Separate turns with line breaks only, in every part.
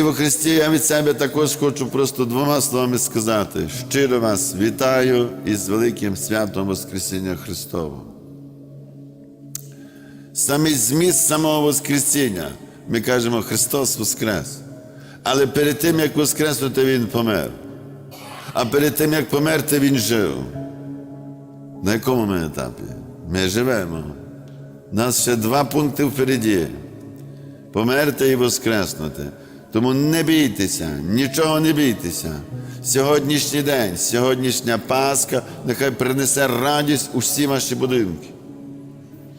Дорогі во Христі, я від себе також хочу просто двома словами сказати. Щиро вас вітаю із великим святом Воскресіння Христового. Саме зміст самого Воскресіння ми кажемо Христос Воскрес. Але перед тим, як Воскреснути, Він помер. А перед тим, як померти, Він жив. На якому ми етапі? Ми живемо. У нас ще два пункти впереді. Померти і воскреснути. Тому не бійтеся, нічого не бійтеся. Сьогоднішній день, сьогоднішня Пасха, нехай принесе радість у всі ваші будинки.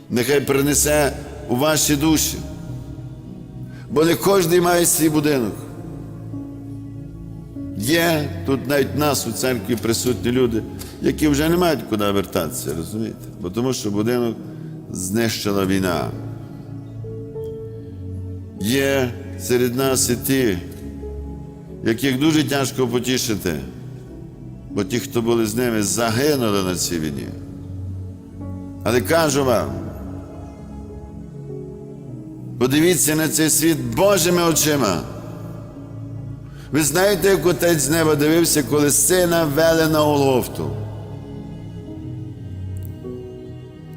Нехай принесе у ваші душі. Бо не кожен має свій будинок. Є тут навіть нас у церкві присутні люди, які вже не мають куди вертатися, розумієте? Бо тому що будинок знищила війна. Є серед нас і ті, яких дуже тяжко потішити, бо ті, хто були з ними, загинули на цій війні. Але кажу вам, подивіться на цей світ Божими очима. Ви знаєте, як отець з неба дивився, коли сина вели на Голгофту.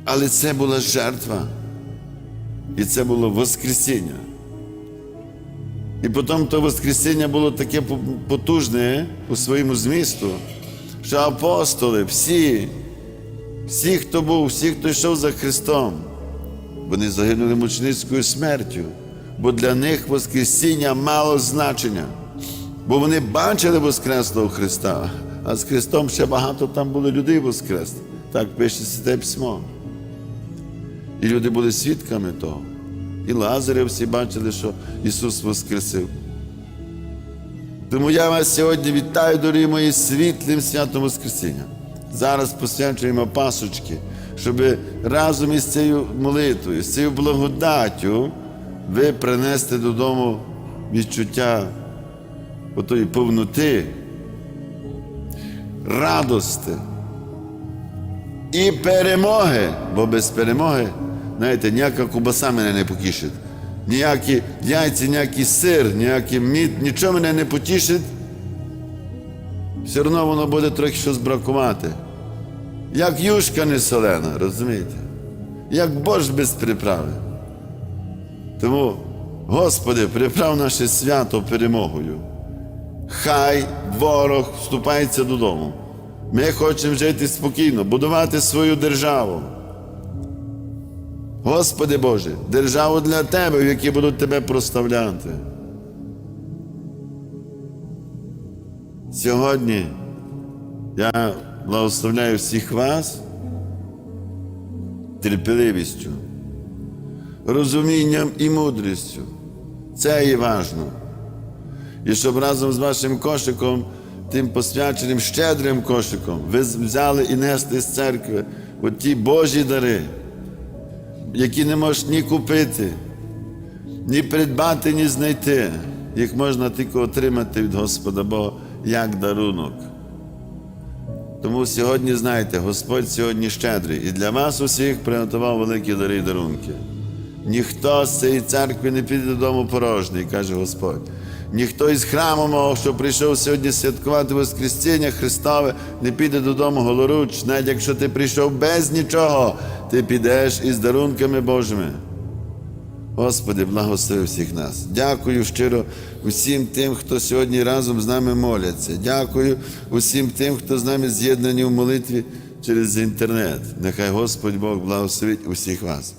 Але це була жертва. І це було Воскресіння. І потім то Воскресіння було таке потужне у своєму змісту, що апостоли, всі, всі, хто був, всі, хто йшов за Христом, вони загинули мученицькою смертю, бо для них Воскресіння мало значення. Бо вони бачили Воскреслого Христа, а з Христом ще багато там було людей воскреслих. Так пише Святе Письмо. І люди були свідками того. І Лазаря всі бачили, що Ісус Воскресив. Тому я вас сьогодні вітаю, дорогі мої, світлим святом Воскресіння. Зараз посвячуємо пасочки, щоб разом із цією молитвою, з цією благодаттю ви принести додому відчуття отої повноти, радости і перемоги, бо без перемоги, знаєте, ніяка кубаса мене не потішить, ніякі яйця, ніякий сир, ніякий мід, нічого мене не потішить. Все одно воно буде трохи щось бракувати. Як юшка не солена, розумієте? Як борщ без приправи. Тому, Господи, приправ наше свято перемогою. Хай ворог вступається додому. Ми хочемо жити спокійно, будувати свою державу. Господи Боже, державу для Тебе, в якій будуть Тебе проставляти. Сьогодні я благословляю всіх вас терпеливістю, розумінням і мудрістю. Це і важливо. І щоб разом з вашим кошиком, тим посвяченим щедрим кошиком, ви взяли і несли з церкви от ті Божі дари, які не можеш ні купити, ні придбати, ні знайти. Їх можна тільки отримати від Господа Бога як дарунок. Тому сьогодні, знаєте, Господь сьогодні щедрий і для вас усіх приготував великі дари і дарунки. Ніхто з цієї церкви не піде додому порожній, каже Господь. Ніхто із храму мого, що прийшов сьогодні святкувати Воскресіння Христове, не піде додому голоруч, навіть якщо ти прийшов без нічого, ти підеш із дарунками Божими. Господи, благослови всіх нас. Дякую щиро усім тим, хто сьогодні разом з нами моляться. Дякую усім тим, хто з нами з'єднані в молитві через інтернет. Нехай Господь Бог благословить усіх вас.